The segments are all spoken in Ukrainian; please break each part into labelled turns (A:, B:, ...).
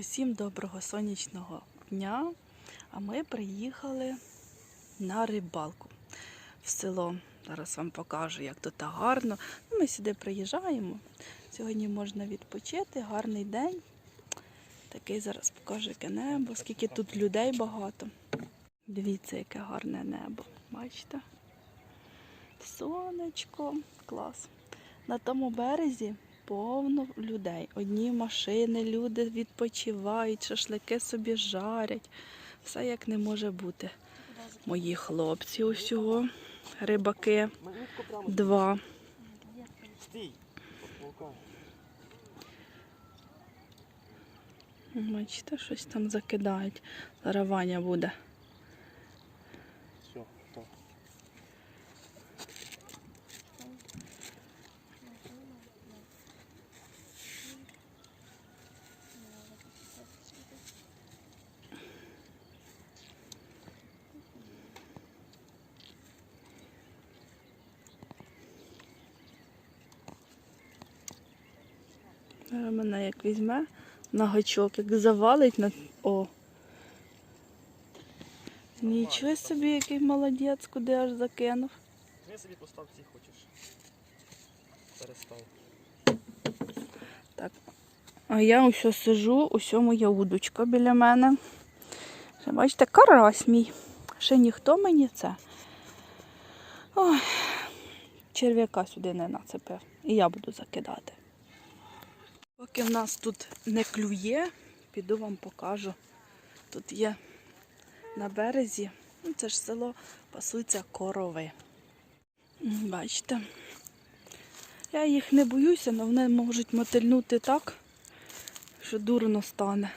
A: Усім доброго сонячного дня. А ми приїхали на рибалку в село. Зараз вам покажу, як тут гарно. Ну, Ми сюди приїжджаємо. Сьогодні можна відпочити, гарний день. Такий зараз покажу, яке небо, скільки тут людей багато. Дивіться, яке гарне небо. Бачите? Сонечко, клас. На тому березі повно людей. Одні машини, люди відпочивають, шашлики собі жарять. Все як не може бути. Мої хлопці усього, рибаки, два. Бачите, щось там закидають. Зараз Ваня буде. Мене як візьме на гачок, як завалить на. О! Нічого собі, який молодець, куди аж закинув.
B: Ти собі постав ці хочеш. Перестав.
A: Так. А я ось сижу, ось моя удочка біля мене. Бачите, карась мій. Ще ніхто мені це. Ой, черв'яка сюди не нацепив. І я буду закидати. Поки в нас тут не клює, піду вам покажу. Тут є на березі, ну це ж село, пасуться корови. Бачите? Я їх не боюся, але вони можуть мотильнути так, що дурно стане.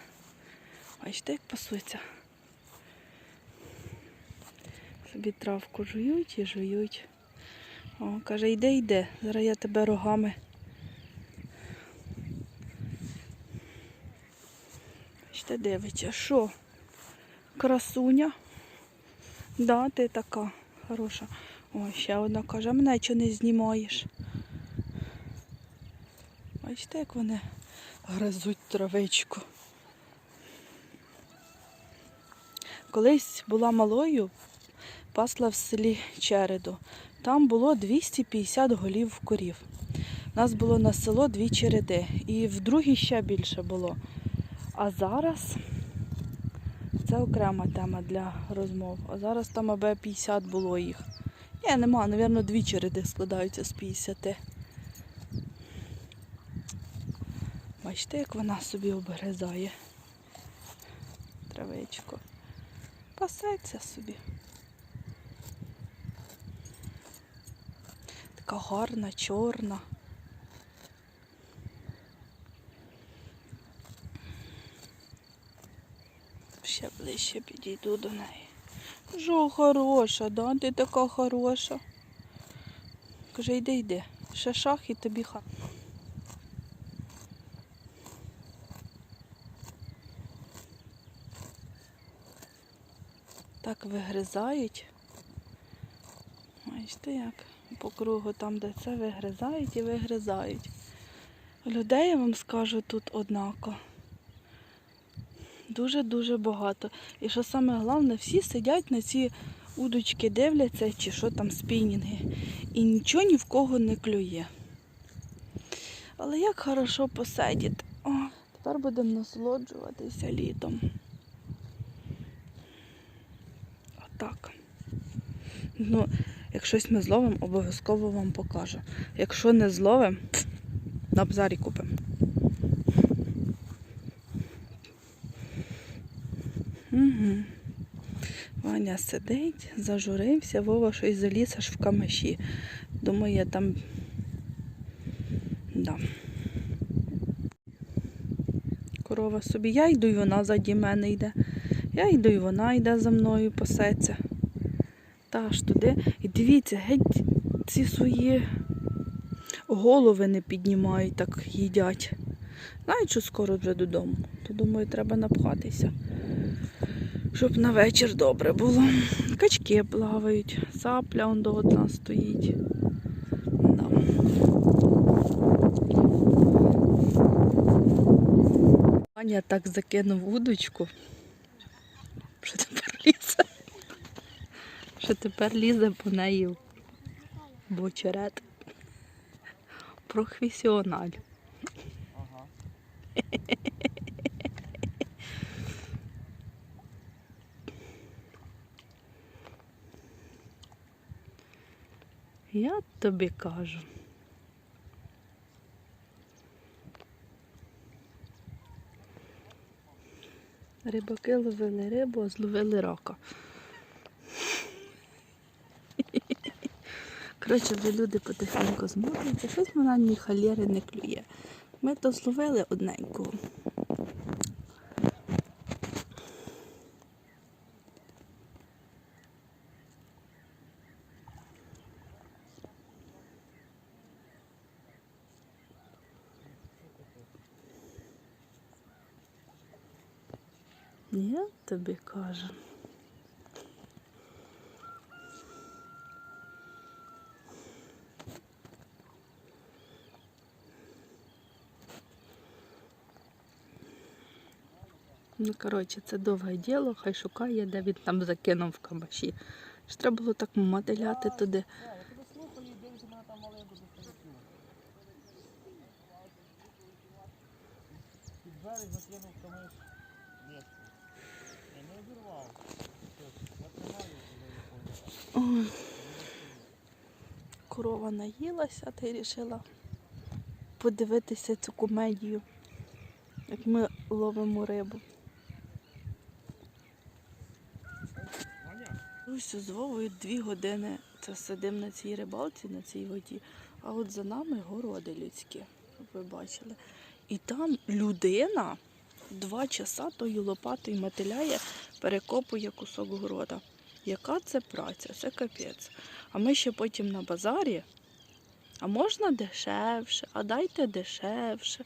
A: Бачите, як пасуться. Собі травку жують і жують. О, каже, йди, йди, зараз я тебе рогами. Бачите, дивиться, що? Красуня. Да, ти така хороша. О, ще одна каже, «А мене чого не знімаєш? Бачите, як вони гризуть травичку. Колись була малою, пасла в селі Череду. Там було 250 голів корів. У нас було на село дві череди. І в другій ще більше було. А зараз це окрема тема для розмов. А зараз там аби 50 було їх. Ні, нема, мабуть, дві череди складаються з 50. Бачите, як вона собі обгризає травичку. Пасеться собі. Така гарна, чорна. Ще ближче підійду до неї. Жо хороша, да? Ти така хороша. Каже, йди, йди. Ще шах і тобі ха. Так вигризають. Бачите, як по кругу там, де це вигризають і вигризають. Людей, я вам скажу, тут однако. Дуже-дуже багато. І що саме головне, всі сидять на ці удочки, дивляться, чи що там спінінги. І нічого ні в кого не клює. Але як хорошо посидіти. О, тепер будемо насолоджуватися літом. Отак. Ну, як щось ми зловимо, обов'язково вам покажу. Якщо не зловимо, на базарі купимо. Угу. Ваня сидить, зажурився, Вова щось заліз аж в камеші. Думаю, я там. Да. Корова собі. Я йду і вона заді мене йде. Я йду і вона йде за мною пасеться. Та аж туди. І дивіться, геть ці свої голови не піднімають, так їдять. Знають, що скоро вже додому. То думаю, треба напхатися. Щоб на вечір добре було. Качки плавають, сапля он до одна стоїть. Да. Аня так закинув удочку, що тепер лізе. Що тепер лізе по неї в бочерет. Професіональ.
B: Ага.
A: Я тобі кажу. Рибаки ловили рибу, а зловили рака. Коротше, вже люди потихеньку змотуються, щось вона ні халєри не клює. Ми то зловили одненьку. Я тобі кажу. Ну, коротше, це довге діло, хай шукає, де він там закинув в камаші. Ж треба було так мотиляти туди.
B: Все, я тебе
A: Корова наїлася, та й вирішила подивитися цю комедію, як ми ловимо рибу. Руся з Вовою дві години це сидимо на цій рибалці, на цій воді, а от за нами городи людські, щоб ви бачили. І там людина два часа тою лопатою мотиляє, перекопує кусок города. Яка це праця? Це капець. А ми ще потім на базарі. А можна дешевше, а дайте дешевше.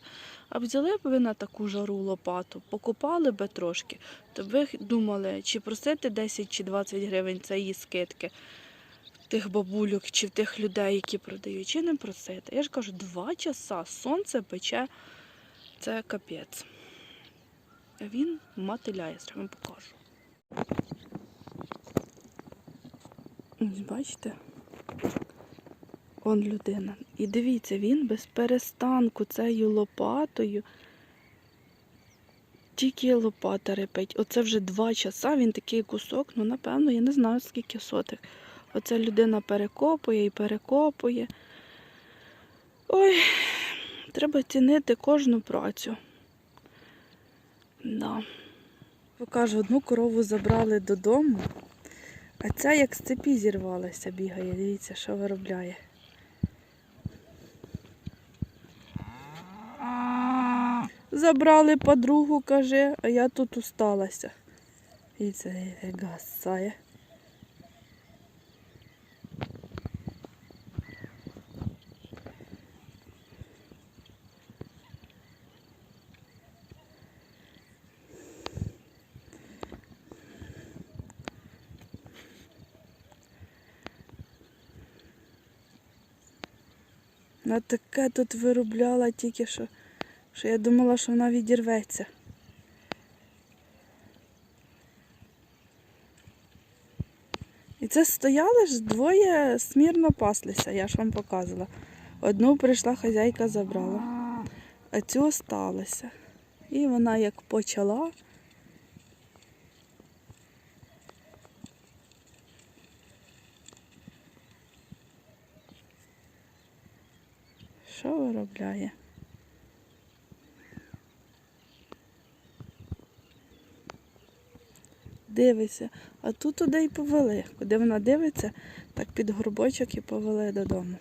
A: А взяли б ви на таку жару лопату, покупали би трошки, то ви думали, чи просити 10 чи 20 гривень цієї скидки тих бабульок чи тих людей, які продають, чи не просити. Я ж кажу, два часа сонце пече, це капець. А він мотиляє, я вам покажу. Ось бачите? Он людина. І дивіться, він без перестанку цією лопатою. Тільки лопата репить. Оце вже два часа, він такий кусок, ну напевно, я не знаю скільки сотих. Оце людина перекопує і перекопує. Ой, треба цінити кожну працю. Да. Покажу, одну корову забрали додому, а ця як з цепі зірвалася, бігає. Дивіться, що виробляє. Забрали подругу, каже, а я тут усталася. І це гасає. Вона таке тут виробляла тільки що, що я думала, що вона відірветься. І це стояли ж двоє смірно паслися, я ж вам показувала. Одну прийшла хазяйка забрала, а цю осталася. І вона як почала. Що виробляє? Дивиться, а тут туди й повели. Куди вона дивиться, так під горбочок і повели додому.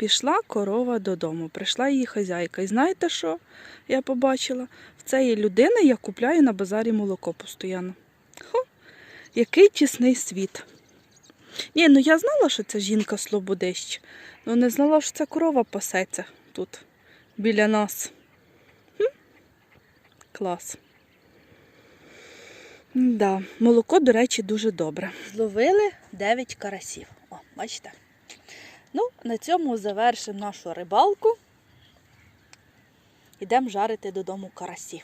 A: Пішла корова додому, прийшла її хазяйка. І знаєте що я побачила? В цієї людини я купляю на базарі молоко постійно. Хо, який тісний світ. Ні, ну я знала, що це жінка слободищ, але не знала, що ця корова пасеться тут біля нас. Хм. Клас. Да. Молоко, до речі, дуже добре. Зловили 9 карасів. О, бачите? Ну, на цьому завершимо нашу рибалку. Ідемо жарити додому карасі.